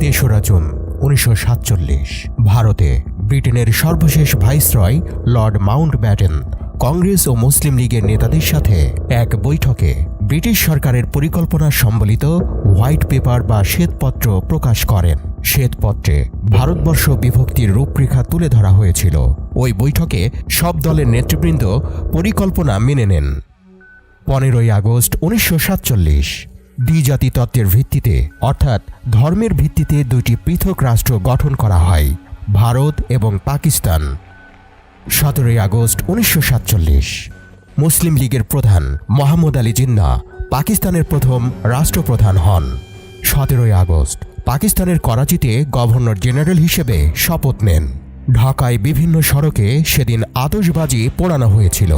তেসরা জুন উনিশশো সাতচল্লিশ। ভারতে ব্রিটেনের সর্বশেষ viceroy lord Mountbatten Congress ও মুসলিম লীগের নেতাদের সাথে এক বৈঠকে ব্রিটিশ সরকারের পরিকল্পনা সম্বলিত হোয়াইট পেপার বা শ্বেতপত্র প্রকাশ করেন। শ্বেতপত্রে ভারতবর্ষ বিভক্তির রূপরেখা তুলে ধরা হয়েছিল। ওই বৈঠকে সব দলের নেতৃবৃন্দ পরিকল্পনা মেনে নেন। পনেরোই আগস্ট, উনিশশো সাতচল্লিশ। সাতচল্লিশ দ্বিজাতি তত্ত্বের ভিত্তিতে, অর্থাৎ ধর্মের ভিত্তিতে দুটি পৃথক রাষ্ট্র গঠন করা হয়, ভারত এবং পাকিস্তান। সতেরোই আগস্ট উনিশশো সাতচল্লিশ, মুসলিম লীগের প্রধান মোহাম্মদ আলী জিন্না পাকিস্তানের প্রথম রাষ্ট্রপ্রধান হন। সতেরোই আগস্ট, পাকিস্তানের করাচিতে গভর্নর জেনারেল হিসেবে শপথ নেন। ঢাকায় বিভিন্ন সড়কে সেদিন আতশবাজি পোড়ানো হয়েছিল।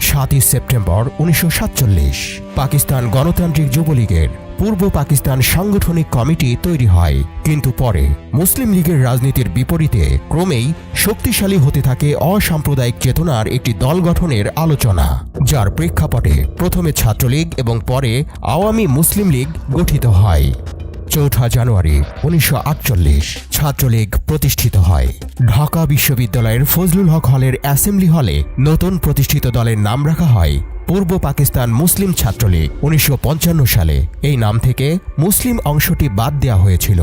সাতই সেপ্টেম্বর উনিশশো সাতচল্লিশ। পাকিস্তান গণতান্ত্রিক যুবলীগের পূর্ব পাকিস্তান সাংগঠনিক কমিটি তৈরি হয়। কিন্তু পরে মুসলিম লীগের রাজনীতির বিপরীতে ক্রমেই শক্তিশালী হতে থাকে অসাম্প্রদায়িক চেতনার একটি দল গঠনের আলোচনা, যার প্রেক্ষাপটে প্রথমে ছাত্রলীগ এবং পরে আওয়ামী মুসলিম লীগ গঠিত হয়। চৌঠা জানুয়ারি উনিশশো আটচল্লিশ ছাত্রলীগ প্রতিষ্ঠিত হয়। ঢাকা বিশ্ববিদ্যালয়ের ফজলুল হক হলের অ্যাসেম্বলি হলে নতুন প্রতিষ্ঠিত দলের নাম রাখা হয় পূর্ব পাকিস্তান মুসলিম ছাত্রলীগ উনিশশো পঞ্চান্ন সালে। এই নাম থেকে মুসলিম অংশটি বাদ দেওয়া হয়েছিল।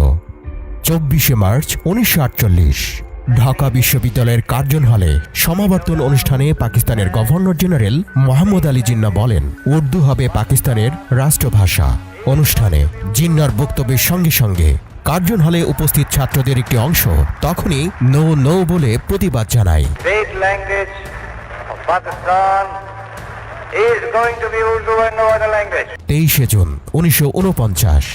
চব্বিশে মার্চ উনিশশো আটচল্লিশ ঢাকা বিশ্ববিদ্যালয়ের কার্জন হলে সমাবর্তন অনুষ্ঠানে পাকিস্তানের গভর্নর জেনারেল মোহাম্মদ আলী জিন্না বলেন, উর্দু হবে পাকিস্তানের রাষ্ট্রভাষা। অনুষ্ঠানে জিন্নার বক্তব্যের সঙ্গে সঙ্গে কার্জন হলে উপস্থিত ছাত্রদের একটি অংশ তখনই নো নো বলে প্রতিবাদ জানায়. তেইশে জুন উনিশশো ঊনপঞ্চাশ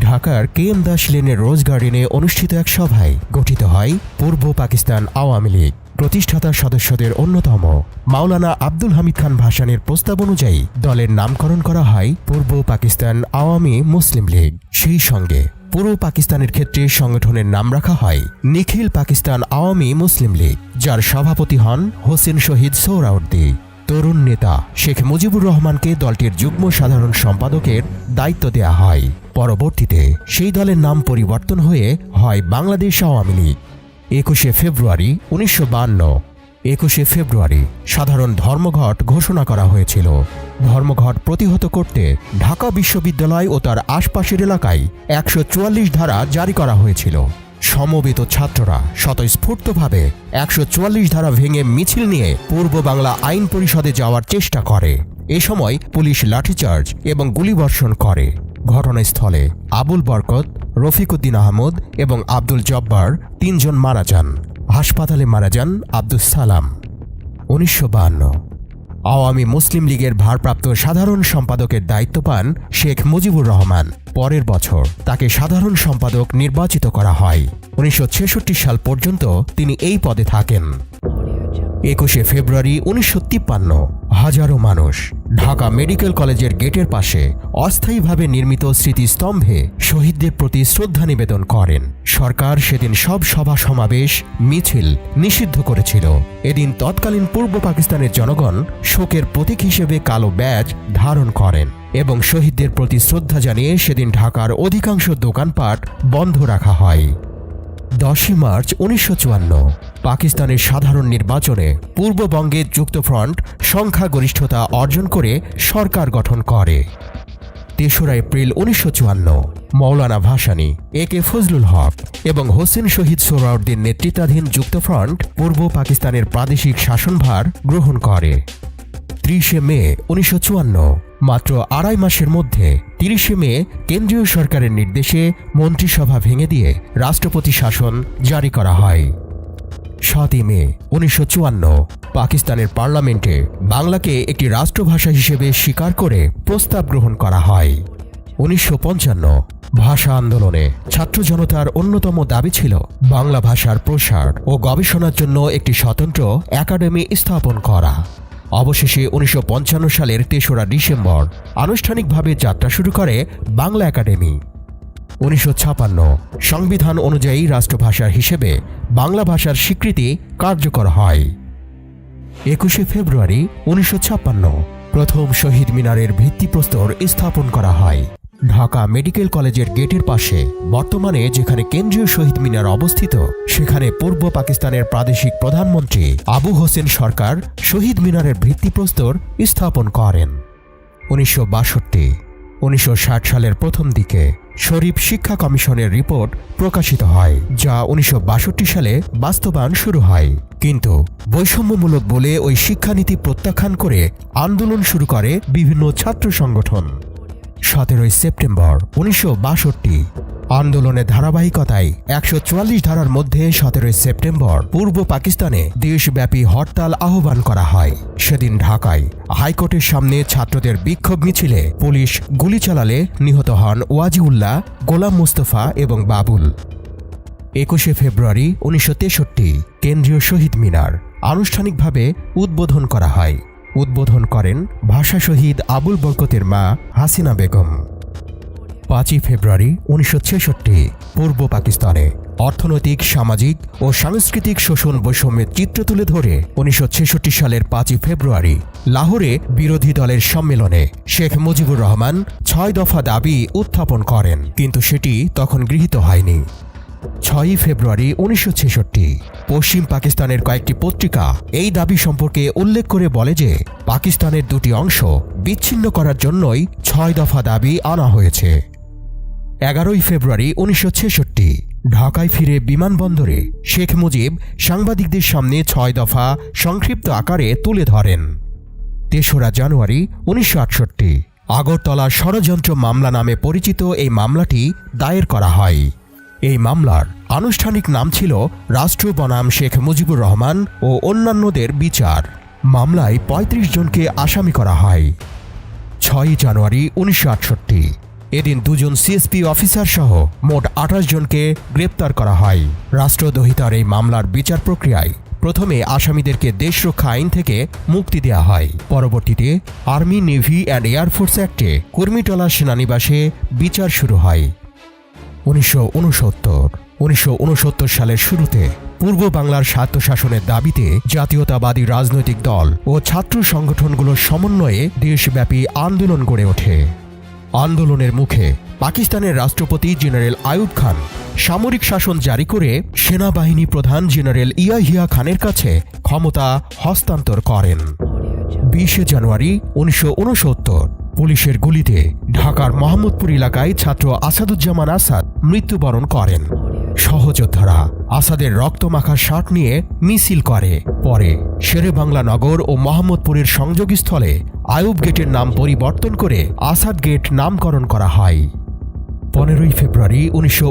ঢাকার কে এম দাস লেনের রোজ গার্ডেনে অনুষ্ঠিত এক সভায় গঠিত হয় পূর্ব পাকিস্তান আওয়ামী লীগ। প্রতিষ্ঠাতা সদস্যদের অন্যতম মাওলানা আব্দুল হামিদ খান ভাসানের প্রস্তাব অনুযায়ী দলের নামকরণ করা হয় পূর্ব পাকিস্তান আওয়ামী মুসলিম লীগ। সেই সঙ্গে পূর্ব পাকিস্তানের ক্ষেত্রে সংগঠনের নাম রাখা হয় নিখিল পাকিস্তান আওয়ামী মুসলিম লীগ, যার সভাপতি হন হোসেন শহীদ সোহরাউদ্দি তরুণ নেতা শেখ মুজিবুর রহমানকে দলটির যুগ্ম সাধারণ সম্পাদকের দায়িত্ব দেয়া হয়। পরবর্তীতে সেই দলের নাম পরিবর্তন হয়ে হয় বাংলাদেশ আওয়ামী লীগ। একুশে ফেব্রুয়ারি উনিশশো বান্ন। একুশে ফেব্রুয়ারি সাধারণ ধর্মঘট ঘোষণা করা হয়েছিল। ধর্মঘট প্রতিহত করতে ঢাকা বিশ্ববিদ্যালয় ও তার আশপাশের এলাকায় একশো চুয়াল্লিশ ধারা জারি করা হয়েছিল। সমবেত ছাত্ররা স্বতঃস্ফূর্তভাবে একশো চুয়াল্লিশ ধারা ভেঙে মিছিল নিয়ে পূর্ব বাংলা আইন পরিষদে যাওয়ার চেষ্টা করে। এ সময় পুলিশ লাঠিচার্জ এবং গুলিবর্ষণ করে। ঘটনাস্থলে আবুল বরকত রফিকুদ্দিন আহমদ এবং আব্দুল জব্বার তিনজন মারা যান। হাসপাতালে মারা যান আব্দুল সালাম। উনিশশো আওয়ামী মুসলিম লীগের ভারপ্রাপ্ত সাধারণ সম্পাদকের দায়িত্ব পান শেখ মুজিবুর রহমান। পরের বছর তাকে সাধারণ সম্পাদক নির্বাচিত করা হয়। উনিশশো ছেষট্টি সাল পর্যন্ত তিনি এই পদে থাকেন। একুশে ফেব্রুয়ারি উনিশশো তিপ্পান্ন। হাজারো মানুষ ঢাকা মেডিকেল কলেজের গেটের পাশে অস্থায়ীভাবে নির্মিত স্মৃতিস্তম্ভে শহীদদের প্রতি শ্রদ্ধা নিবেদন করেন। সরকার সেদিন সব সভা সমাবেশ, মিছিল নিষিদ্ধ করেছিল। এদিন তৎকালীন পূর্ব পাকিস্তানের জনগণ শোকের প্রতীক হিসেবে কালো ব্যাজ ধারণ করেন এবং শহীদদের প্রতি শ্রদ্ধা জানিয়ে সেদিন ঢাকার অধিকাংশ দোকানপাট বন্ধ রাখা হয়। দশই মার্চ উনিশশো চুয়ান্ন, পাকিস্তানের সাধারণ নির্বাচনে পূর্ববঙ্গে যুক্তফ্রন্ট সংখ্যাগরিষ্ঠতা অর্জন করে সরকার গঠন করে। তেসরা এপ্রিল উনিশশো চুয়ান্ন, মৌলানা ভাসানী, এ কে ফজলুল হক এবং হোসেন শহীদ সোহরাউদ্দিন নেতৃত্বাধীন যুক্তফ্রন্ট পূর্ব পাকিস্তানের প্রাদেশিক শাসনভার গ্রহণ করে। ত্রিশে মে, উনিশশো চুয়ান্ন। মাত্র আড়াই মাসের মধ্যে তিরিশে মে কেন্দ্রীয় সরকারের নির্দেশে মন্ত্রিসভা ভেঙে দিয়ে রাষ্ট্রপতি শাসন জারি করা হয়। সাতই মে, উনিশশো চুয়ান্ন, পাকিস্তানের পার্লামেন্টে বাংলাকে একটি রাষ্ট্রভাষা হিসেবে স্বীকার করে প্রস্তাব গ্রহণ করা হয়। উনিশশো পঞ্চান্ন, ভাষা আন্দোলনে ছাত্র জনতার অন্যতম দাবি ছিল বাংলা ভাষার প্রসার ও গবেষণার জন্য একটি স্বতন্ত্র একাডেমি স্থাপন করা। অবশেষে উনিশশো পঞ্চান্ন সালের তেসরা ডিসেম্বর আনুষ্ঠানিকভাবে যাত্রা শুরু করে বাংলা একাডেমি। উনিশশো ছাপ্পান্ন সংবিধান অনুযায়ী রাষ্ট্রভাষা হিসেবে বাংলা ভাষার স্বীকৃতি কার্যকর হয়। একুশে ফেব্রুয়ারি উনিশশো ছাপ্পান্ন প্রথম শহীদ মিনারের ভিত্তিপ্রস্তর স্থাপন করা হয়। ঢাকা মেডিকেল কলেজের গেটের পাশে, বর্তমানে যেখানে কেন্দ্রীয় শহীদ মিনার অবস্থিত, সেখানে পূর্ব পাকিস্তানের প্রাদেশিক প্রধানমন্ত্রী আবু হোসেন সরকার শহীদ মিনারের ভিত্তিপ্রস্তর স্থাপন করেন। উনিশশো বাষট্টি, উনিশশো সালের প্রথম দিকে শরীফ শিক্ষা কমিশনের রিপোর্ট প্রকাশিত হয়, যা উনিশশো বাষট্টি সালে বাস্তবায়ন শুরু হয়। কিন্তু বৈষম্যমূলক বলে ওই শিক্ষানীতি প্রত্যাখ্যান করে আন্দোলন শুরু করে বিভিন্ন ছাত্র সংগঠন। সতেরোই সেপ্টেম্বর, উনিশশো বাষট্টি। আন্দোলনের ধারাবাহিকতায় একশো চুয়াল্লিশ ধারার মধ্যে সতেরোই সেপ্টেম্বর, পূর্ব পাকিস্তানে দেশব্যাপী হরতাল আহ্বান করা হয়। সেদিন ঢাকায় হাইকোর্টের সামনে ছাত্রদের বিক্ষোভ মিছিলে পুলিশ গুলি চালালে নিহত হন ওয়াজিউল্লাহ, গোলাম মুস্তফা এবং বাবুল। একুশে ফেব্রুয়ারি, উনিশশো তেষট্টি, কেন্দ্রীয় শহীদ মিনার। আনুষ্ঠানিকভাবে উদ্বোধন করা হয়। উদ্বোধন করেন ভাষা শহীদ আবুল বরকতের মা হাসিনা বেগম। পাঁচই ফেব্রুয়ারি উনিশশো ছেষট্টি, পূর্ব পাকিস্তানে অর্থনৈতিক, সামাজিক ও সাংস্কৃতিক শোষণ বৈষম্যের চিত্র তুলে ধরে উনিশশো ছেষট্টি সালের পাঁচই ফেব্রুয়ারি লাহোরে বিরোধী দলের সম্মেলনে শেখ মুজিবুর রহমান ছয় দফা দাবি উত্থাপন করেন, কিন্তু সেটি তখন গৃহীত হয়নি। ছয়ই ফেব্রুয়ারি উনিশশো ছেষট্টি। পশ্চিম পাকিস্তানের কয়েকটি পত্রিকা এই দাবি সম্পর্কে উল্লেখ করে বলে যে, পাকিস্তানের দুটি অংশ বিচ্ছিন্ন করার জন্যই ছয় দফা দাবি আনা হয়েছে। এগারোই ফেব্রুয়ারি উনিশশো ছেষট্টি, ঢাকায় ফিরে বিমানবন্দরে শেখ মুজিব সাংবাদিকদের সামনে ছয় দফা সংক্ষিপ্ত আকারে তুলে ধরেন। তেসরা জানুয়ারি উনিশশো আটষট্টি, আগরতলা ষড়যন্ত্র মামলা নামে পরিচিত এই মামলাটি দায়ের করা হয়। এই মামলার আনুষ্ঠানিক নাম ছিল রাষ্ট্র বনাম শেখ মুজিবুর রহমান ও অন্যান্যদের বিচার। মামলায় ৩৫ জনকে আসামি করা হয়। ছয়ই জানুয়ারি উনিশশো আটষট্টি। এদিন দুজন সিএসপি অফিসার সহ মোট আঠাশ জনকে গ্রেপ্তার করা হয়। রাষ্ট্রদ্রোহিতার এই মামলার বিচার প্রক্রিয়ায় প্রথমে আসামিদেরকে দেশরক্ষা আইন থেকে মুক্তি দেওয়া হয়। পরবর্তীতে army, navy and air force অ্যাক্টে Kurmitola সেনানিবাসে বিচার শুরু হয়। উনিশশো উনসত্তর। সালের শুরুতে পূর্ব বাংলার স্বায়ত্তশাসনের দাবিতে জাতীয়তাবাদী রাজনৈতিক দল ও ছাত্র সংগঠনগুলোর সমন্বয়ে দেশব্যাপী আন্দোলন গড়ে ওঠে। আন্দোলনের মুখে পাকিস্তানের রাষ্ট্রপতি জেনারেল আয়ুব খান সামরিক শাসন জারি করে সেনাবাহিনী প্রধান জেনারেল ইয়াহিয়া খানের কাছে ক্ষমতা হস্তান্তর করেন। বিশে জানুয়ারি উনিশশো উনসত্তর, পুলিশের গুলিতে ঢাকার মোহাম্মদপুর এলাকায় ছাত্র আসাদুজ্জামান আসাদ মৃত্যুবরণ করেন। সহযোদ্ধারা আসাদের রক্তমাখা শার্ট নিয়ে মিছিল করে। পরে শেরে বাংলা নগর ও মোহাম্মদপুরের সংযোগস্থলে আয়ুব গেটের নাম পরিবর্তন করে আসাদ গেট নামকরণ করা হয়। পনেরোই ফেব্রুয়ারি উনিশশো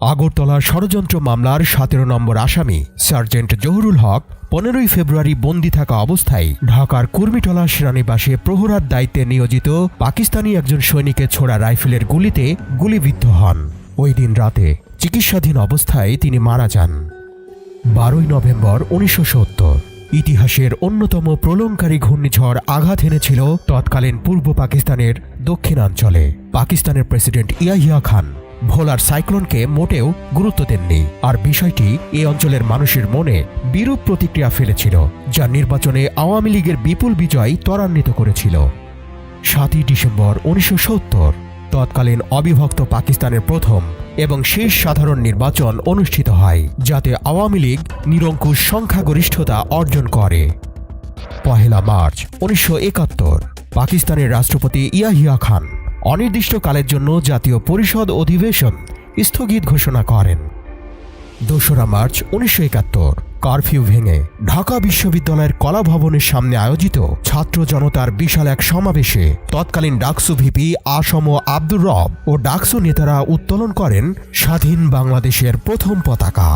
আগরতলা ষড়যন্ত্র মামলার সতেরো নম্বর আসামি সার্জেন্ট জহুরুল হক পনেরোই ফেব্রুয়ারি বন্দি থাকা অবস্থায় ঢাকার কুর্মিটলা সেনানিবাসে প্রহরার দায়িত্বে নিয়োজিত পাকিস্তানি একজন সৈনিকের ছোড়া রাইফেলের গুলিতে গুলিবিদ্ধ হন। ওই দিন রাতে চিকিৎসাধীন অবস্থায় তিনি মারা যান। বারোই নভেম্বর উনিশশো সত্তর। ইতিহাসের অন্যতম প্রলঙ্কারী ঘূর্ণিঝড় আঘাত এনেছিল তৎকালীন পূর্ব পাকিস্তানের দক্ষিণাঞ্চলে। পাকিস্তানের প্রেসিডেন্ট ইয়াহিয়া খান ভোলার সাইক্লোনকে মোটেও গুরুত্ব দেননি। আর বিষয়টি এ অঞ্চলের মানুষের মনে বিরূপ প্রতিক্রিয়া ফেলেছিল, যা নির্বাচনে আওয়ামী লীগের বিপুল বিজয় ত্বরান্বিত করেছিল। সাতই ডিসেম্বর উনিশশো সত্তর, তৎকালীন অবিভক্ত পাকিস্তানের প্রথম এবং শেষ সাধারণ নির্বাচন অনুষ্ঠিত হয়, যাতে আওয়ামী লীগ নিরঙ্কুশ সংখ্যাগরিষ্ঠতা অর্জন করে। পহেলা মার্চ উনিশশো একাত্তর, পাকিস্তানের রাষ্ট্রপতি ইয়াহিয়া খান অনির্দিষ্টকালের জন্য জাতীয় পরিষদ অধিবেশন স্থগিত ঘোষণা করেন। দোসরা মার্চ উনিশশো একাত্তর, কারফিউ ভেঙে ঢাকা বিশ্ববিদ্যালয়ের কলা ভবনের সামনে আয়োজিত ছাত্র জনতার বিশাল এক সমাবেশে তৎকালীন ডাকসু ভিপি আসম আব্দুর রব ও ডাকসু নেতারা উত্তোলন করেন স্বাধীন বাংলাদেশের প্রথম পতাকা।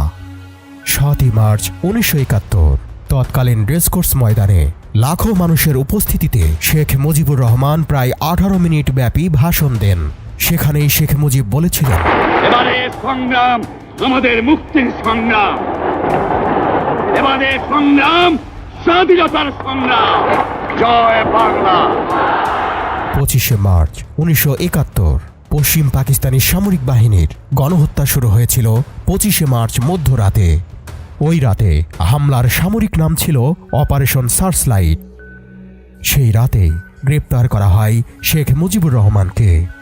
সাতই মার্চ উনিশশো একাত্তর, তৎকালীন রেসকোর্স ময়দানে লাখো মানুষের উপস্থিতিতে শেখ মুজিবুর রহমান প্রায় আঠারো মিনিট ব্যাপী ভাষণ দেন। সেখানেই শেখ মুজিব বলেছিলেন এবারে সংগ্রাম আমাদের মুক্তির সংগ্রাম। এবারে সংগ্রাম স্বাধীনতার সংগ্রাম। জয় বাংলা। পঁচিশে মার্চ উনিশশো একাত্তর পশ্চিম পাকিস্তানি সামরিক বাহিনীর গণহত্যা শুরু হয়েছিল পঁচিশে মার্চ মধ্যরাতে। ওই রাতে হামলার সামরিক নাম ছিল অপারেশন সার্চলাইট। সেই রাতেই গ্রেপ্তার করা হয় শেখ মুজিবুর রহমানকে।